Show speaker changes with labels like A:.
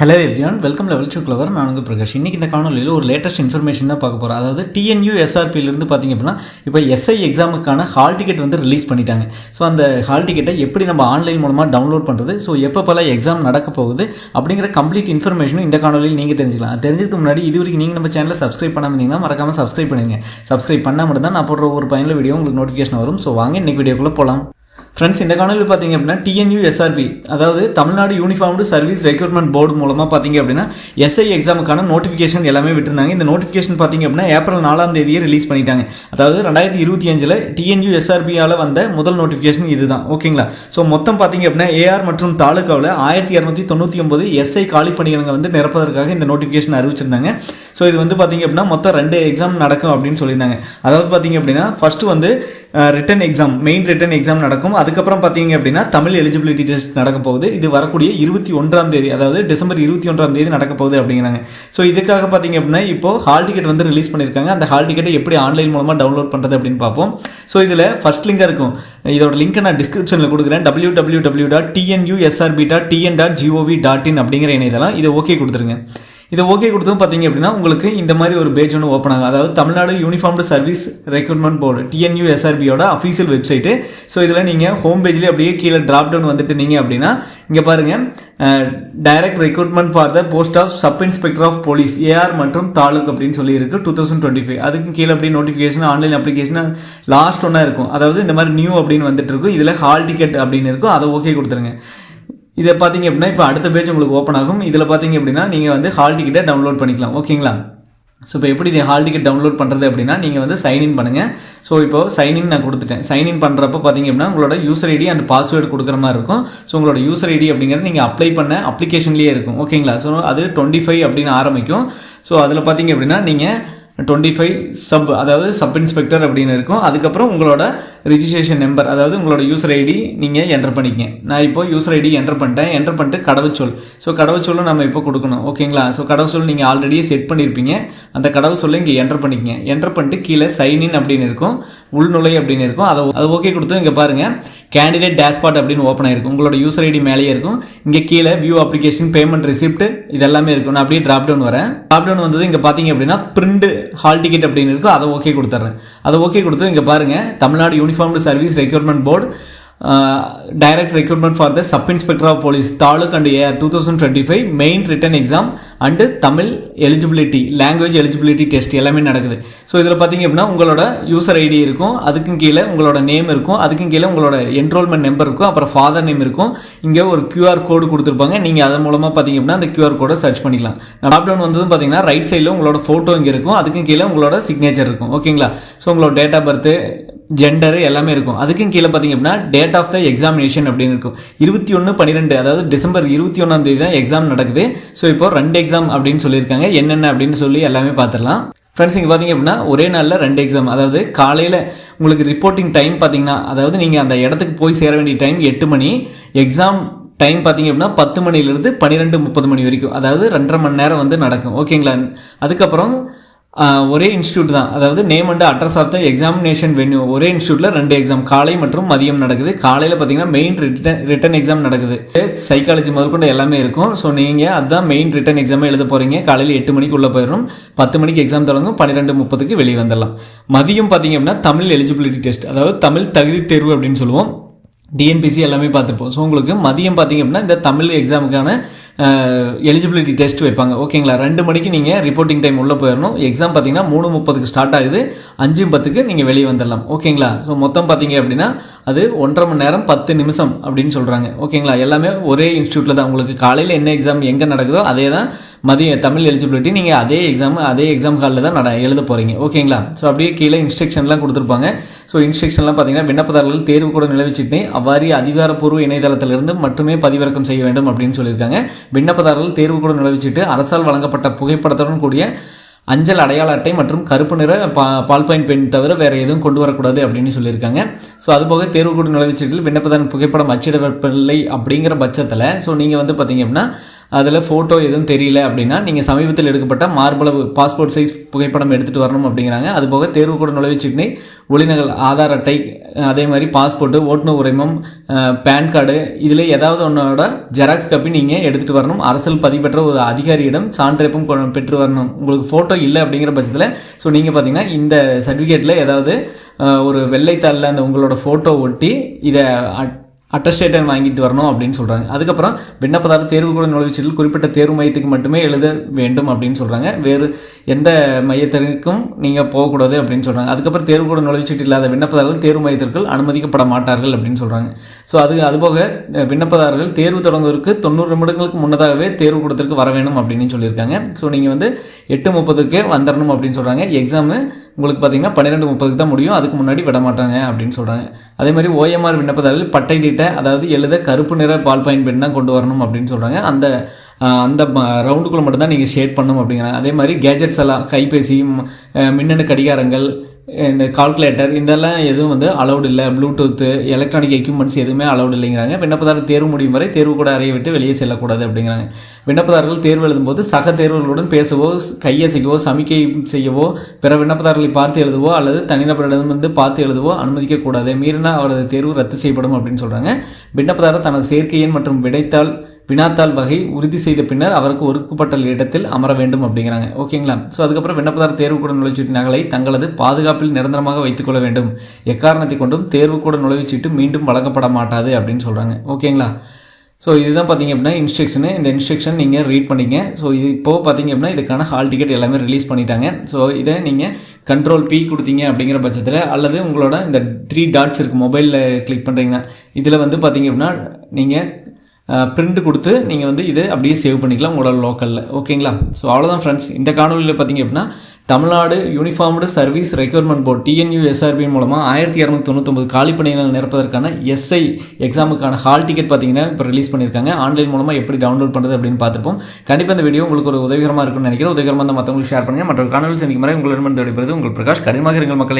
A: Hello everyone welcome level சுக்லவர் நான் உங்கள் பிரகாஷ். இன்றைக்கி இந்த காணொலியில் ஒரு லேட்டஸ்ட் இன்ஃபர்மேஷன் தான் பார்க்க போகிறோம் அதாவது டிஎன்யூ எஸ்ஆர்பியிலிருந்து பார்த்திங்க அப்படின்னா இப்போ எஸ்ஐ எக்ஸாமுக்கான ஹால் டிக்கெட் வந்து ரிலீஸ் பண்ணிட்டாங்க. ஸோ அந்த ஹால் டிக்கெட்டை எப்படி நம்ம ஆன்லைன் மூலமாக டவுன்லோட் பண்ணுறது ஸோ எப்போ பல எக்ஸாம் நடக்க போகுது? அப்படிங்கிற கம்ப்ளீட் இன்ஃபர்மேஷனும் இந்த காணொலியில் நீங்கள் தெரிஞ்சுக்கலாம். தெரிஞ்சதுக்கு முன்னாடி இது வரைக்கும் நீங்கள் நம்ம சேனலை சப்ஸ்கிரைப் பண்ணாமல் இருந்தீங்கன்னா மறக்காமல் சப்ஸ்கிரைப் பண்ணுங்க சப்ஸ்கிரைப் பண்ணால் மட்டும் தான் நான் போடுற ஒரு பயனில் வீடியோ உங்களுக்கு நோட்டிஃபிகேஷன் வரும். ஸோ வாங்க இன்னைக்கு வீடியோக்குள்ளே போகலாம் ஃப்ரெண்ட்ஸ் இந்த காணொலியில் பார்த்தீங்க அப்படின்னா டிஎன்யூ எஸ்ஆர்பி அதாவது Tamil Nadu uniformed service recruitment board மூலமாக பார்த்தீங்க அப்படின்னா எஸ்ஐ எக்ஸாமுக்கான நோட்டிஃபிகேஷன் எல்லாமே விட்டுருந்தாங்க. இந்த நோட்டிஃபிகேஷன் பார்த்தீங்க அப்படின்னா ஏப்ரல் நாலாம் தேதியே ரிலீஸ் பண்ணிட்டாங்க. அதாவது ரெண்டாயிரத்தி இருபத்தி அஞ்சில் டிஎன்யூ எஸ்ஆர்பியால் வந்த முதல் நோட்டிஃபிகேஷன் இதுதான். ஓகேங்களா ஸோ மொத்தம் பார்த்தீங்க அப்படின்னா ஏஆர் மற்றும் தாலுக்காவில் ஆயிரத்தி இரநூத்தி தொண்ணூற்றி ஒன்பது எஸ்ஐ காலி பணிகளை வந்து நிரப்பதற்காக இந்த நோட்டிஃபிகேஷன் அறிவிச்சிருந்தாங்க. ஸோ இது வந்து பார்த்தீங்க அப்படின்னா மொத்தம் ரெண்டு எக்ஸாம் நடக்கும் அப்படின்னு சொல்லியிருந்தாங்க. அதாவது பார்த்தீங்க அப்படின்னா ஃபஸ்ட்டு வந்து written exam main written exam நடக்கும். அதுக்கப்புறம் பார்த்தீங்க அப்படின்னா தமிழ் எலிஜிபிலிட்டி டெஸ்ட் நடக்க போகுது. இது வரக்கூடிய இருபத்தி ஒன்றாம் தேதி அதாவது டிசம்பர் இருபத்தி ஒன்றாம் தேதி நடக்க போகுது அப்படிங்கிறாங்க. ஸோ இதுக்காக பார்த்தீங்க அப்படின்னா இப்போ ஹால் டிக்கெட் வந்து ரிலீஸ் பண்ணியிருக்காங்க. அந்த ஹால் டிக்கெட்டை எப்படி ஆன்லைன் மூலமாக டவுன்லோட் பண்ணுறது அப்படின்னு பார்ப்போம். ஸோ இதில் ஃபஸ்ட் லிங்காக இருக்கும். இதோட லிங்க்கை நான் டிஸ்கிரிப்ஷனில் கொடுக்குறேன். W W W dot TNUSRB dot TN dot GOV dot in அப்படிங்கிற இணையதெல்லாம் இதை ஓகே கொடுத்துருங்க. இதை ஓகே கொடுத்தும் பார்த்தீங்க அப்படின்னா உங்களுக்கு இந்த மாதிரி ஒரு பேஜ் ஒன்று ஓப்பன் ஆகும். அதாவது Tamil Nadu uniformed service recruitment board TNU எஸ்ஆர்பியோட official website so இதில் நீங்கள் ஹோம் பேஜ்லேயே அப்படியே கீழே ட்ராப் டவுன் வந்துட்டு இருந்தீங்க அப்படின்னா இங்கே பாருங்கள் direct recruitment for the post of sub inspector of police AR மற்றும் தாலுக் அப்படின்னு சொல்லி இருக்கு டூ தௌசண்ட் டுவெண்ட்டி ஃபைவ் அதுக்கு கீழே அப்படியே நோட்டிஃபிகேஷன் ஆன்லைன் அப்ளிகேஷன் லாஸ்ட் ஒன்றா இருக்கும். அதாவது இந்த மாதிரி நியூ அப்படின்னு வந்துட்டு இருக்கும். இதில் ஹால் டிக்கெட் அப்படின்னு இருக்கும். அதை ஓகே கொடுத்துருங்க. இதை பார்த்தீங்க அப்படின்னா இப்போ அடுத்த பேஜ் உங்களுக்கு ஓப்பன் ஆகும். இதில் பார்த்தீங்க அப்படின்னா நீங்கள் வந்து ஹால் டிக்கெட்டை டவுன்லோட் பண்ணிக்கலாம். ஓகேங்களா? ஸோ இப்போ எப்படி நீ ஹால் டிக்கெட் டவுன்லோட் பண்ணுறது அப்படின்னா நீங்கள் வந்து சைன்இன் பண்ணுங்கள் ஸோ இப்போ சைன்இன் நான் கொடுத்துட்டேன். சைன்இன் பண்ணுறப்ப பார்த்தீங்க அப்படின்னா உங்களோட யூசர் ஐடி அண்ட் பாஸ்வேர்டு கொடுக்குற மாதிரி இருக்கும். ஸோ உங்களோட யூசர் ஐடி அப்படிங்கிறது நீங்கள் அப்ளை பண்ண அப்ளிகேஷன்லேயே இருக்கும். ஓகேங்களா? ஸோ அது டுவெண்ட்டி ஃபைவ் அப்படின்னு ஆரம்பிக்கும். ஸோ அதில் பார்த்தீங்க அப்படின்னா நீங்கள் டுவெண்ட்டி ஃபைவ் சப் அதாவது சப் இன்ஸ்பெக்டர் அப்படின்னு இருக்கும். அதுக்கப்புறம் உங்களோட ரிஜிஸ்ட்ரேஷன் நம்பர் அதாவது உங்களோட யூசர் ஐடி நீங்கள் என்டர் பண்ணிக்கங்க. நான் இப்போ யூசர் ஐடி என்டர் பண்ணிட்டேன். என்டர் பண்ணிட்டு கடவுச்சொல். ஸோ கடவுச்சொல்லும் நம்ம இப்போ கொடுக்கணும். ஓகேங்களா ஸோ கடவுச்சொல் நீங்கள் ஆல்ரெடியே செட் பண்ணியிருப்பீங்க அந்த கடவுச்சொல்லை இங்கே என்டர் பண்ணிக்கங்க. என்டர் பண்ணிட்டு கீழே சைன்இன் அப்படின்னு இருக்கும். உள்நுழை அப்படின்னு இருக்கும். அதை அது ஓகே கொடுத்து இங்கே பாருங்கள் கேண்டிடேட் டேஷ்பாட் அப்படின்னு ஓப்பன் ஆயிருக்கும் உங்களோட யூசர் ஐடி மேலேயே இருக்கும். இங்கே கீழே வியூ அப்ளிகேஷன் பேமெண்ட் ரிசிப்ட் இதெல்லாமே இருக்கும். நான் அப்படியே ட்ராப் டவுன் வரேன். ட்ராப் டவுன் வந்தது இங்கே பார்த்தீங்க அப்படின்னா பிரிண்ட் ஹால் டிக்கெட் அப்படின்னு இருக்கும். அதை ஓகே கொடுத்துட்றேன். அதை ஓகே கொடுத்து இங்கே பாருங்கள் Tamil Nadu uniformed service requirement board direct recruitment for the sub inspector of police taluk and AR two thousand twenty five main written exam and Tamil eligibility language eligibility test எல்லாமே நடக்குது. So இதில் பார்த்தீங்க அப்படின்னா உங்களோட user ID இருக்கும் அதுக்கும் கீழே உங்களோட நேம் இருக்கும் அதுக்கும் கீழே உங்களோட என்ரோல்மெண்ட் நம்பர் இருக்கும் அப்புறம் ஃபாதர் நேம் இருக்கும். இங்கே ஒரு கியூஆர் கோடு கொடுத்துருப்பாங்க. நீங்கள் அதன் மூலமாக பார்த்தீங்க அப்படின்னா அந்த கியூஆர் கோடை சர்ச் பண்ணிக்கலாம். லாக்டவுன் வந்ததும் பார்த்தீங்கன்னா ரைட் சைடில் உங்களோட ஃபோட்டோ இங்கே இருக்கும் அதுக்கும் கீழே உங்களோட சிக்னேச்சர் இருக்கும். ஓகேங்களா ஸோ உங்களோட டேட் ஆஃப் பர்த்து ஜெண்டரு எல்லாமே இருக்கும். அதுக்கும் கீழே பார்த்தீங்க அப்படின்னா டேட் ஆஃப் த எக்ஸாமினேஷன் அப்படின்னு இருக்கும். இருபத்தி ஒன்று பன்னிரெண்டு அதாவது டிசம்பர் இருபத்தி ஒன்றாம் தேதி தான் எக்ஸாம் நடக்குது. ஸோ இப்போ ரெண்டு எக்ஸாம் அப்படின்னு சொல்லியிருக்காங்க. என்னென்ன அப்படின்னு சொல்லி எல்லாமே பார்த்துடலாம். ஃப்ரெண்ட்ஸ் இங்கே பார்த்தீங்க அப்படின்னா ஒரே நாளில் ரெண்டு எக்ஸாம் அதாவது காலையில் உங்களுக்கு ரிப்போர்ட்டிங் டைம் பார்த்தீங்கன்னா அதாவது நீங்கள் அந்த இடத்துக்கு போய் சேர வேண்டிய டைம் எட்டு மணி. எக்ஸாம் டைம் பார்த்தீங்க அப்படின்னா பத்து மணிலேருந்து பன்னிரெண்டு முப்பது மணி வரைக்கும். அதாவது ரெண்டரை மணி நேரம் வந்து நடக்கும். ஓகேங்களா அதுக்கப்புறம் ஒரே இன்ஸ்டியூட் தான். அதாவது name and address of the examination venue ஒரே இன்ஸ்டியூட்டில் ரெண்டு எக்ஸாம் காலை மற்றும் மதியம் நடக்குது. காலையில் பார்த்தீங்கன்னா மெயின் ரிட்டன் ரிட்டன் எக்ஸாம் நடக்குது. சைக்காலஜி முதற்கொண்டு எல்லாமே இருக்கும். ஸோ நீங்கள் அதுதான் மெயின் ரிட்டன் எக்ஸாமே எழுத போகிறீங்க காலையில் எட்டு மணிக்கு உள்ளே போயிடும் பத்து மணிக்கு எக்ஸாம் தொடங்கும். பன்னிரெண்டு முப்பதுக்கு வெளியே வந்துடலாம். மதியம் பார்த்தீங்க அப்படின்னா தமிழ் எலிஜிபிலிட்டி டெஸ்ட் அதாவது தமிழ் தகுதி தேர்வு அப்படின்னு சொல்லுவோம். டிஎன்பிசி எல்லாமே பார்த்துருப்போம். ஸோ உங்களுக்கு மதியம் பார்த்தீங்க அப்படின்னா இந்த தமிழ் எக்ஸாமுக்கான எலிஜிபிலிட்டி டெஸ்ட் வைப்பாங்க. ஓகேங்களா? ரெண்டு மணிக்கு நீங்கள் ரிப்போர்ட்டிங் டைம் உள்ளே போயிடணும் எக்ஸாம் பார்த்தீங்கன்னா மூணு முப்பதுக்கு ஸ்டார்ட் ஆகுது. அஞ்சு பத்துக்கு நீங்கள் வெளியே வந்துடலாம் ஓகேங்களா? ஸோ மொத்தம் பார்த்தீங்க அப்படின்னா அது ஒன்றரை மணி நேரம் பத்து நிமிஷம் அப்படின்னு சொல்கிறாங்க ஓகேங்களா? எல்லாமே ஒரே இன்ஸ்டியூட்டில் தான். உங்களுக்கு காலையில் என்ன எக்ஸாம் எங்கே நடக்குதோ அதே தான் மதிய தமிழ் எலிஜிபிலிட்டி நீங்கள் அதே எக்ஸாம் அதே எக்ஸாம் ஹாலில் தான் நட எழுத போகிறீங்க ஓகேங்களா? ஸோ அப்படியே கீழே இன்ஸ்ட்ரக்ஷன்லாம் கொடுத்துருப்பாங்க. ஸோ இன்ஸ்ட்ரக்ஷன்லாம் பார்த்தீங்கன்னா விண்ணப்பதாரர்கள் தேர்வு கூட நிலவச்சிட்டு அவ்வாறு அதிகாரப்பூர்வ இணையதளத்திலிருந்து மட்டுமே பதிவிறக்கம் செய்ய வேண்டும் அப்படின்னு சொல்லியிருக்காங்க. விண்ணப்பதாரர்கள் தேர்வு கூட நிலவச்சிட்டு அரசால் வழங்கப்பட்ட புகைப்படத்துடன் கூடிய அஞ்சல் அடையாள அட்டை மற்றும் கருப்பு நிற பா பால் பாயிண்ட் பெண் தவிர வேறு எதுவும் கொண்டு வரக்கூடாது அப்படின்னு சொல்லியிருக்காங்க. ஸோ அதுபோக தேர்வு கூட நுழைவுச்சீட்டில் விண்ணப்பதாரன் புகைப்படம் அச்சிடவில்லை அப்படிங்கிற பட்சத்தில் ஸோ நீங்கள் வந்து பார்த்தீங்க அப்படின்னா அதில் ஃபோட்டோ எதுவும் தெரியல அப்படின்னா நீங்கள் சமீபத்தில் எடுக்கப்பட்ட மார்பளவு பாஸ்போர்ட் சைஸ் புகைப்படம் எடுத்துகிட்டு வரணும் அப்படிங்கிறாங்க. அதுபோக தேர்வு கூட நுழைவுச்சீட்டினை ஒளிநகல் ஆதார் அட்டை அதே மாதிரி பாஸ்போர்ட்டு ஓட்டுநர் உரிமம் பேன் கார்டு இதில் ஏதாவது ஒன்றோட ஜெராக்ஸ் காப்பி நீங்கள் எடுத்துகிட்டு வரணும். அரசியல் பதிவு ஒரு அதிகாரியிடம் சான்றிதழும் கொ- பெற்று வரணும். உங்களுக்கு ஃபோட்டோ இல்லை அப்படிங்கிற பட்சத்தில் ஸோ நீங்கள் பார்த்தீங்கன்னா இந்த சர்டிஃபிகேட்டில் ஏதாவது ஒரு வெள்ளைத்தாளில் அந்த உங்களோட ஃபோட்டோ ஒட்டி இதை அட்டஸ்டேட்டை வாங்கிட்டு வரணும் அப்படின்னு சொல்கிறாங்க அதுக்கப்புறம் விண்ணப்பதாரர் தேர்வு கூட நுழைவுச்சீட்டில் குறிப்பிட்ட தேர்வு மையத்துக்கு மட்டுமே எழுத வேண்டும் அப்படின்னு சொல்கிறாங்க வேறு எந்த மையத்திற்கும் நீங்கள் போகக்கூடாது அப்படின்னு சொல்கிறாங்க அதுக்கப்புறம் தேர்வு கூட நுழைவுச்சீட்டு இல்லாத விண்ணப்பதாரர்கள் தேர்வு மையத்திற்குள் அனுமதிக்கப்பட மாட்டார்கள் அப்படின்னு சொல்கிறாங்க ஸோ அது அதுபோக விண்ணப்பதாரர்கள் தேர்வு தொடங்குவதற்கு தொண்ணூறு நிமிடங்களுக்கு முன்னதாகவே தேர்வு கூடத்திற்கு வர வேணும் அப்படின்னு சொல்லியிருக்காங்க. ஸோ நீங்கள் வந்து எட்டு முப்பதுக்கே வந்துடணும் அப்படின்னு சொல்கிறாங்க எக்ஸாமு உங்களுக்கு பார்த்தீங்கன்னா பன்னிரெண்டு முப்பதுக்கு தான் முடியும். அதுக்கு முன்னாடி விட மாட்டாங்க அப்படின்னு சொல்கிறாங்க அதே மாதிரி ஓஎம்ஆர் விண்ணப்பதாரர்கள் பட்டை தீட்ட அதாவது எழுத கருப்பு நிற பால் பாயிண்ட் பெண் தான் கொண்டு வரணும் அப்படின்னு சொல்கிறாங்க அந்த அந்த ரவுண்டுக்குள்ளே மட்டும்தான் நீங்கள் ஷேட் பண்ணணும் அப்படிங்கிறாங்க. அதே மாதிரி கேஜெட்ஸ் எல்லாம் கைபேசி மின்னணு கடிகாரங்கள் இந்த கால்குலேட்டர் இதெல்லாம் எதுவும் வந்து அலௌடு இல்லை. ப்ளூடூத்து எலக்ட்ரானிக் எக்யூப்மெண்ட்ஸ் எதுவுமே அலௌடு இல்லைங்கிறாங்க. விண்ணப்பதாரர் தேர்வு முடியும் வரை தேர்வு கூட அறையை விட்டு வெளியே செல்லக்கூடாது அப்படிங்கிறாங்க. விண்ணப்பதாரர்கள் தேர்வு எழுதும்போது சக தேர்வர்களுடன் பேசவோ கையசைக்கவோ சமிக்கை செய்யவோ பிற விண்ணப்பதாரர்களை பார்த்து எழுதுவோ அல்லது தனிநபரிடமிருந்து பார்த்து எழுதுவோ அனுமதிக்கக்கூடாது. மீறினா அவரது தேர்வு ரத்து செய்யப்படும் அப்படின்னு சொல்கிறாங்க விண்ணப்பதாரர் தனது சேர்க்கையின் மற்றும் விடைத்தாள் வினாத்தாள் வகை உறுதி செய்த பின்னர் அவருக்கு ஒதுக்கப்பட்ட இடத்தில் அமர வேண்டும் அப்படிங்கிறாங்க. ஓகேங்களா ஸோ அதுக்கப்புறம் விண்ணப்பதாரர் தேர்வுக்கூட நுழைச்சீட்டு நகலை தங்களது பாதுகாப்பில் நிரந்தரமாக வைத்துக்கொள்ள வேண்டும். எக்காரணத்தை கொண்டும் தேர்வுக்கூட நுழைவுச்சீட்டு மீண்டும் வழங்கப்பட மாட்டாது அப்படின்னு சொல்கிறாங்க ஓகேங்களா ஸோ இதுதான் பார்த்தீங்க அப்படின்னா இன்ஸ்ட்ரக்ஷனு இந்த இன்ஸ்ட்ரக்ஷன் நீங்கள் ரீட் பண்ணிங்க. ஸோ இது இப்போது பார்த்தீங்க அப்படின்னா இதுக்கான ஹால் டிக்கெட் எல்லாமே ரிலீஸ் பண்ணிட்டாங்க. ஸோ இதை நீங்கள் கண்ட்ரோல் பி கொடுத்தீங்க அப்படிங்கிற பட்சத்தில் அல்லது உங்களோட இந்த த்ரீ டாட்ஸ் இருக்குது மொபைலில் கிளிக் பண்ணுறீங்கன்னா இதில் வந்து பார்த்தீங்க அப்படின்னா நீங்கள் பிரிண்ட் கொடுத்து நீங்கள் வந்து இதை அப்படியே சேவ் பண்ணிக்கலாம் உங்களோட லோக்கலில் ஓகேங்களா ஸோ அவ்வளோதான் ஃப்ரெண்ட்ஸ் இந்த காணொலியில் பார்த்தீங்க அப்படின்னா Tamil Nadu uniformed service recruitment board TNU SRB மூலமாக ஆயிரத்தி இரநூத்தி தொண்ணூத்தொம்பது காலி பணிகள் நிரப்பதற்கான எஸ்ஐ எக்ஸாமுக்கான ஹால் டிக்கெட் பார்த்தீங்கன்னா இப்போ ரிலீஸ் பண்ணியிருக்காங்க. ஆன்லைன் மூலமாக எப்படி டவுன்லோட் பண்ணுறது அப்படின்னு பார்த்துப்போம். கண்டிப்பாக இந்த வீடியோ உங்களுக்கு ஒரு உதவிகரமாக இருக்கும்னு நினைக்கிறேன். உதவிகரமாக மற்றவங்களுக்கு ஷேர் பண்ணுங்கள் மற்ற காணொலி சந்திக்கும் முறை உங்களிடம் விடைபெறுவது உங்கள் பிரகாஷ். கடினமாக இருங்கள் மக்களே.